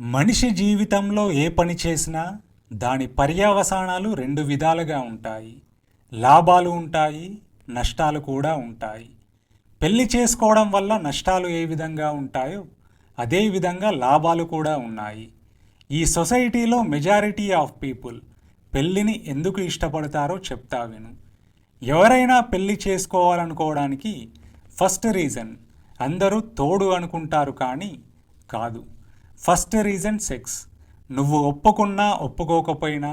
మనిషి జీవితంలో ఏ పని చేసినా దాని పర్యవసానాలు రెండు విధాలుగా ఉంటాయి. లాభాలు ఉంటాయి నష్టాలు కూడా ఉంటాయి. పెళ్ళి చేసుకోవడం వల్ల నష్టాలు ఏ విధంగా ఉంటాయో అదే విధంగా లాభాలు కూడా ఉన్నాయి. ఈ సొసైటీలో మెజారిటీ ఆఫ్ పీపుల్ పెళ్ళిని ఎందుకు ఇష్టపడతారో చెప్తా విను. ఎవరైనా పెళ్ళి చేసుకోవాలనుకోవడానికి ఫస్ట్ రీజన్ అందరూ తోడు అనుకుంటారు కానీ కాదు. First reason sex. నువ్వు ఒప్పుకున్నా ఒప్పుకోకపోయినా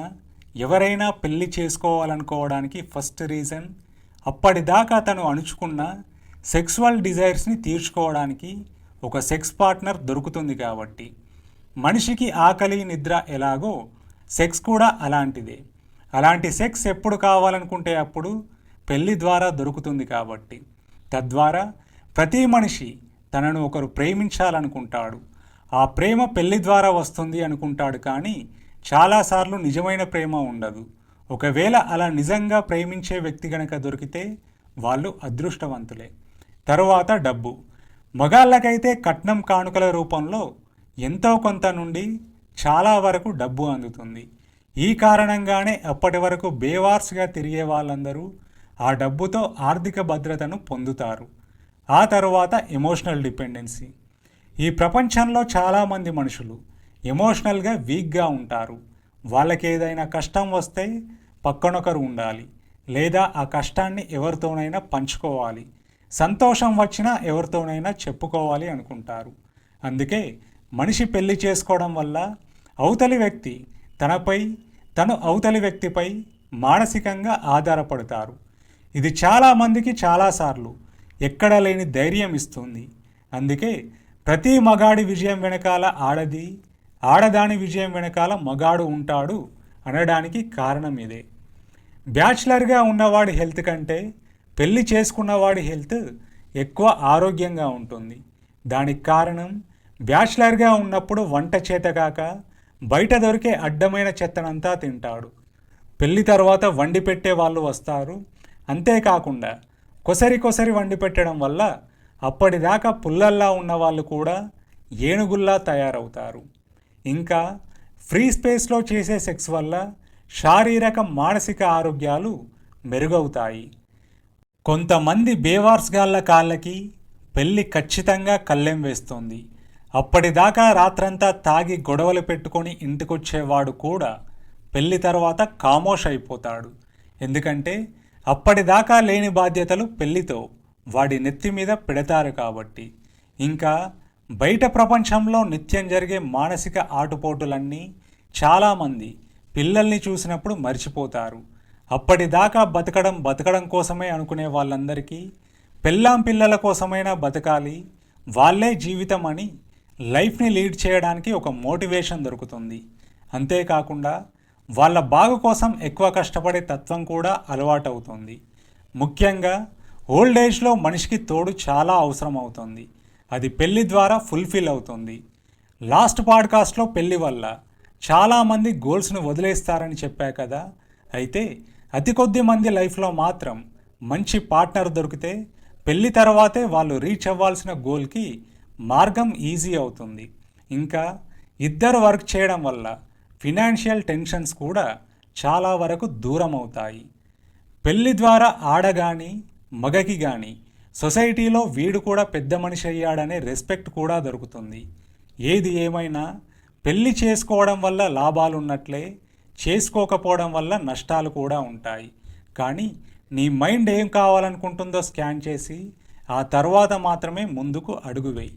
ఎవరైనా పెళ్ళి చేసుకోవాలనుకోవడానికి ఫస్ట్ రీజన్ అప్పటిదాకా తను అణుచుకున్న సెక్సువల్ డిజైర్స్ని తీర్చుకోవడానికి ఒక సెక్స్ పార్ట్నర్ దొరుకుతుంది కాబట్టి. మనిషికి ఆకలి నిద్ర ఎలాగో సెక్స్ కూడా అలాంటిదే. అలాంటి సెక్స్ ఎప్పుడు కావాలనుకుంటే అప్పుడు పెళ్ళి ద్వారా దొరుకుతుంది కాబట్టి. తద్వారా ప్రతి మనిషి తనను ఒకరు ప్రేమించాలనుకుంటాడు. ఆ ప్రేమ పెళ్ళి ద్వారా వస్తుంది అనుకుంటాడు కానీ చాలాసార్లు నిజమైన ప్రేమ ఉండదు. ఒకవేళ అలా నిజంగా ప్రేమించే వ్యక్తి గనక దొరికితే వాళ్ళు అదృష్టవంతులే. తరువాత డబ్బు. మగాళ్ళకైతే కట్నం కానుకల రూపంలో ఎంతో కొంత నుండి చాలా వరకు డబ్బు అందుతుంది. ఈ కారణంగానే అప్పటి వరకు బేవార్స్గా తిరిగే వాళ్ళందరూ ఆ డబ్బుతో ఆర్థిక భద్రతను పొందుతారు. ఆ తరువాత ఎమోషనల్ డిపెండెన్సీ. ఈ ప్రపంచంలో చాలామంది మనుషులు ఎమోషనల్గా వీక్గా ఉంటారు. వాళ్ళకి ఏదైనా కష్టం వస్తే పక్కనొకరు ఉండాలి. లేదా ఆ కష్టాన్ని ఎవరితోనైనా పంచుకోవాలి. సంతోషం వచ్చినా ఎవరితోనైనా చెప్పుకోవాలి అనుకుంటారు. అందుకే మనిషి పెళ్ళి చేసుకోవడం వల్ల అవతలి వ్యక్తి తనపై తను అవతలి వ్యక్తిపై మానసికంగా ఆధారపడతారు. ఇది చాలామందికి చాలాసార్లు ఎక్కడ లేని ధైర్యం ఇస్తుంది. అందుకే ప్రతి మగాడి విజయం వెనకాల ఆడది ఆడదాని విజయం వెనకాల మగాడు ఉంటాడు అనడానికి కారణం ఇదే. బ్యాచిలర్గా ఉన్నవాడి హెల్త్ కంటే పెళ్ళి చేసుకున్నవాడి హెల్త్ ఎక్కువ ఆరోగ్యంగా ఉంటుంది. దానికి కారణం బ్యాచిలర్గా ఉన్నప్పుడు వంట చేతగాక బయట దొరికే అడ్డమైన చెత్తనంతా తింటాడు. పెళ్ళి తర్వాత వండి పెట్టే వాళ్ళు వస్తారు. అంతేకాకుండా కొసరి కొసరి వండి పెట్టడం వల్ల అప్పటిదాకా పుల్లల్లా ఉన్న వాళ్ళు కూడా ఏనుగుల్లా తయారవుతారు. ఇంకా ఫ్రీ స్పేస్లో చేసే సెక్స్ వల్ల శారీరక మానసిక ఆరోగ్యాలు మెరుగవుతాయి. కొంతమంది బేవార్స్ గాళ్ళ కాళ్ళకి పెళ్ళి ఖచ్చితంగా కళ్ళెం వేస్తుంది. అప్పటిదాకా రాత్రంతా తాగి గొడవలు పెట్టుకొని ఇంటికొచ్చేవాడు కూడా పెళ్ళి తర్వాత కామోష్ అయిపోతాడు. ఎందుకంటే అప్పటిదాకా లేని బాధ్యతలు పెళ్ళితో వాడి నెత్తి మీద పెడతారు కాబట్టి. ఇంకా బయట ప్రపంచంలో నిత్యం జరిగే మానసిక ఆటుపోటులన్నీ చాలామంది పిల్లల్ని చూసినప్పుడు మర్చిపోతారు. అప్పటిదాకా బతకడం బతకడం కోసమే అనుకునే వాళ్ళందరికీ పెళ్ళాం పిల్లల కోసమైనా బతకాలి వాళ్ళే జీవితం అని లైఫ్ని లీడ్ చేయడానికి ఒక మోటివేషన్ దొరుకుతుంది. అంతేకాకుండా వాళ్ళ బాగు కోసం ఎక్కువ కష్టపడే తత్వం కూడా అలవాటవుతుంది. ముఖ్యంగా ఓల్డ్ ఏజ్లో మనిషికి తోడు చాలా అవసరం అవుతుంది అది పెళ్ళి ద్వారా ఫుల్ఫిల్ అవుతుంది. లాస్ట్ పాడ్కాస్ట్లో పెళ్ళి వల్ల చాలామంది గోల్స్ను వదిలేస్తారని చెప్పా కదా? అయితే అతి కొద్ది మంది లైఫ్లో మాత్రం మంచి పార్ట్నర్ దొరికితే పెళ్ళి తర్వాతే వాళ్ళు రీచ్ అవ్వాల్సిన గోల్కి మార్గం ఈజీ అవుతుంది. ఇంకా ఇద్దరు వర్క్ చేయడం వల్ల ఫినాన్షియల్ టెన్షన్స్ కూడా చాలా వరకు దూరం అవుతాయి పెళ్ళి ద్వారా ఆడగాని మగకి గాని సొసైటీలో వీడు కూడా పెద్ద మనిషి అయ్యాడనే రెస్పెక్ట్ కూడా దొరుకుతుంది. ఏది ఏమైనా పెళ్ళి చేసుకోవడం వల్ల లాభాలు ఉన్నట్లే చేసుకోకపోవడం వల్ల నష్టాలు కూడా ఉంటాయి. కానీ నీ మైండ్ ఏం కావాలనుకుంటుందో స్కాన్ చేసి ఆ తర్వాత మాత్రమే ముందుకు అడుగు వేయి.